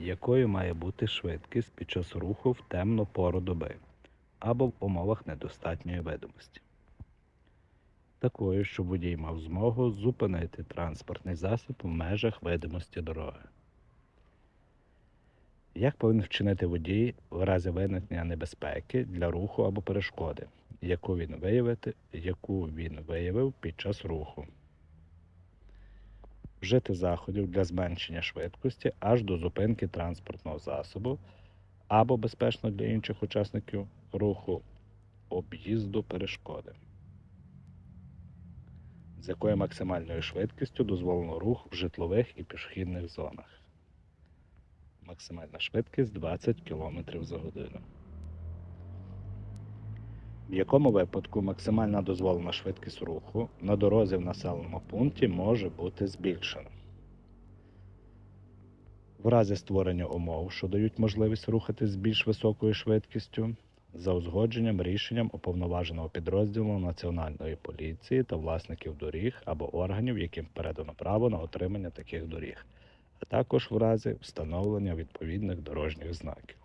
якою має бути швидкість під час руху в темну пору доби або в умовах недостатньої видимості. Такою, щоб водій мав змогу зупинити транспортний засіб в межах видимості дороги. Як повинен вчинити водій в разі виникнення небезпеки для руху або перешкоди, яку він, виявити, яку він виявив під час руху? Вжити заходів для зменшення швидкості аж до зупинки транспортного засобу або безпечно для інших учасників руху об'їзду перешкоди. З якою максимальною швидкістю дозволено рух в житлових і пішохідних зонах. Максимальна швидкість 20 км за годину. В якому випадку максимальна дозволена швидкість руху на дорозі в населеному пункті може бути збільшена. В разі створення умов, що дають можливість рухатись з більш високою швидкістю, за узгодженням рішенням уповноваженого підрозділу Національної поліції та власників доріг або органів, яким передано право на отримання таких доріг, а також в разі встановлення відповідних дорожніх знаків.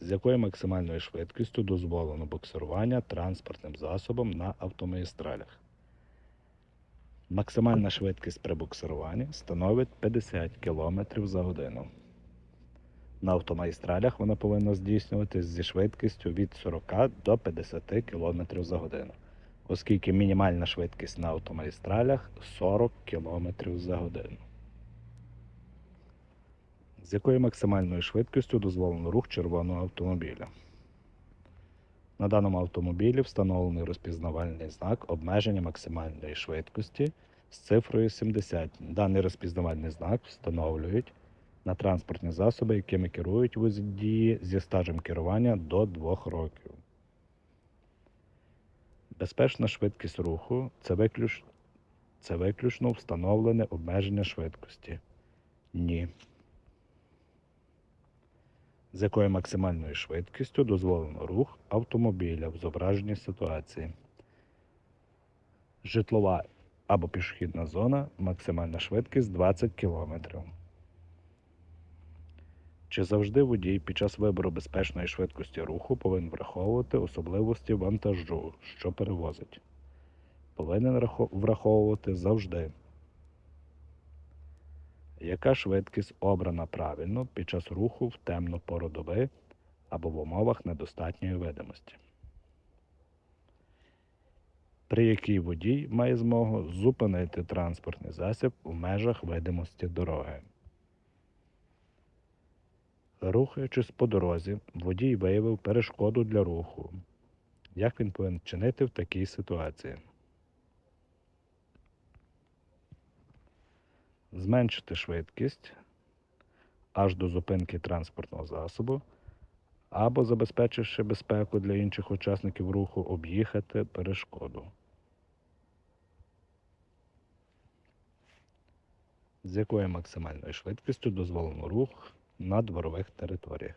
З якою максимальною швидкістю дозволено буксирування транспортним засобом на автомагістралях. Максимальна швидкість при буксируванні становить 50 км за годину. На автомагістралях вона повинна здійснюватись зі швидкістю від 40 до 50 км за годину, оскільки мінімальна швидкість на автомагістралях 40 км за годину. З якою максимальною швидкістю дозволено рух червоного автомобіля. На даному автомобілі встановлений розпізнавальний знак обмеження максимальної швидкості з цифрою 70. Даний розпізнавальний знак встановлюють на транспортні засоби, якими керують водії зі стажем керування до 2 років. Безпечна швидкість руху це, виключ... це виключно встановлене обмеження швидкості. Ні. З якою максимальною швидкістю дозволено рух автомобіля в зображеній ситуації. Житлова або пішохідна зона, максимальна швидкість 20 км. Чи завжди водій під час вибору безпечної швидкості руху повинен враховувати особливості вантажу, що перевозить? Повинен враховувати завжди. Яка швидкість обрана правильно під час руху в темну пору або в умовах недостатньої видимості? При якій водій має змогу зупинити транспортний засіб в межах видимості дороги? Рухаючись по дорозі, водій виявив перешкоду для руху. Як він повинен чинити в такій ситуації? Зменшити швидкість аж до зупинки транспортного засобу, або, забезпечивши безпеку для інших учасників руху, об'їхати перешкоду. З якою максимальною швидкістю дозволено рух на дворових територіях.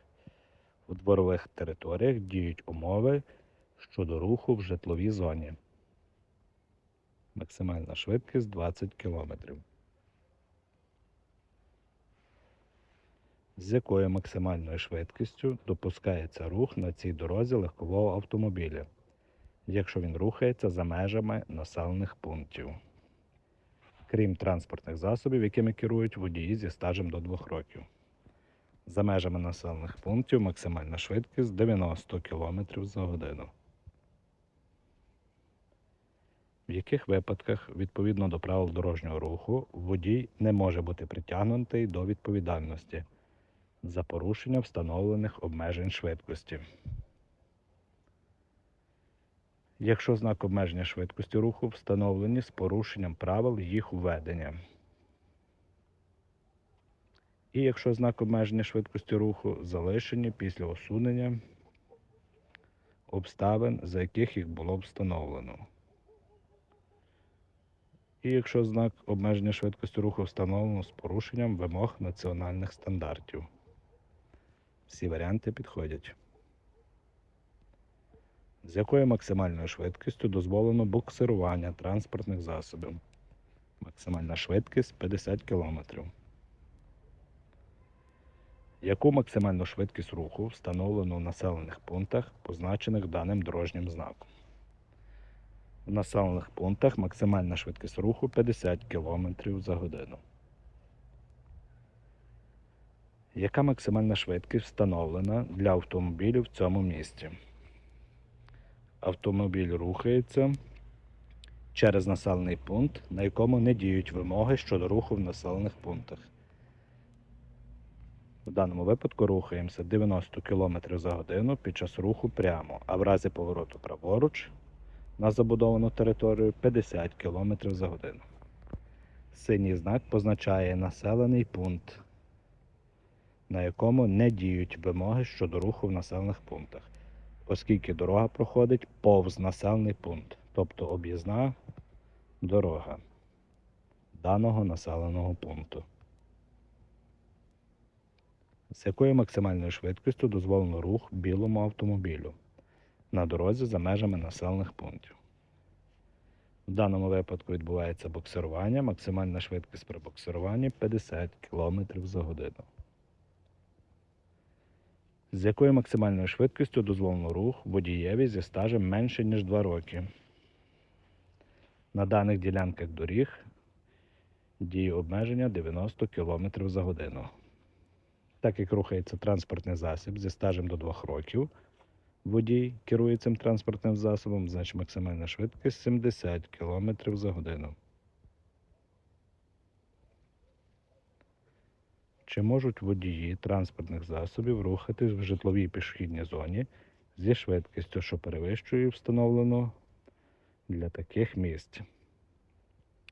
У дворових територіях діють умови щодо руху в житловій зоні. Максимальна швидкість 20 км. З якою максимальною швидкістю допускається рух на цій дорозі легкового автомобіля, якщо він рухається за межами населених пунктів, крім транспортних засобів, якими керують водії зі стажем до 2 років. За межами населених пунктів максимальна швидкість 90 км за годину. В яких випадках, відповідно до правил дорожнього руху, водій не може бути притягнутий до відповідальності за порушення встановлених обмежень швидкості. Якщо знак обмеження швидкості руху встановлені з порушенням правил їх введення. І якщо знак обмеження швидкості руху залишені після усунення обставин, за яких їх було встановлено. І якщо знак обмеження швидкості руху встановлено з порушенням вимог національних стандартів. Всі варіанти підходять. З якою максимальною швидкістю дозволено буксирування транспортних засобів? Максимальна швидкість 50 км. Яку максимальну швидкість руху встановлено в населених пунктах, позначених даним дорожнім знаком? В населених пунктах максимальна швидкість руху 50 км за годину. Яка максимальна швидкість встановлена для автомобілів в цьому місті? Автомобіль рухається через населений пункт, на якому не діють вимоги щодо руху в населених пунктах. В даному випадку рухаємося 90 км за годину під час руху прямо, а в разі повороту праворуч на забудовану територію 50 км за годину. Синій знак позначає населений пункт, на якому не діють вимоги щодо руху в населених пунктах, оскільки дорога проходить повз населений пункт, тобто об'їзна дорога даного населеного пункту. З якою максимальною швидкістю дозволено рух білому автомобілю на дорозі за межами населених пунктів. В даному випадку відбувається буксирування. Максимальна швидкість при буксируванні 50 км за годину. З якою максимальною швидкістю дозволено рух водієві зі стажем менше, ніж 2 роки. На даних ділянках доріг діє обмеження 90 км за годину. Так як рухається транспортний засіб зі стажем до 2 років, водій керує цим транспортним засобом, значить максимальна швидкість 70 км за годину. Чи можуть водії транспортних засобів рухатись в житловій пішохідній зоні зі швидкістю, що перевищує встановлену для таких місць?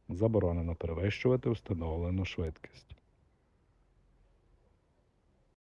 Заборонено перевищувати встановлену швидкість.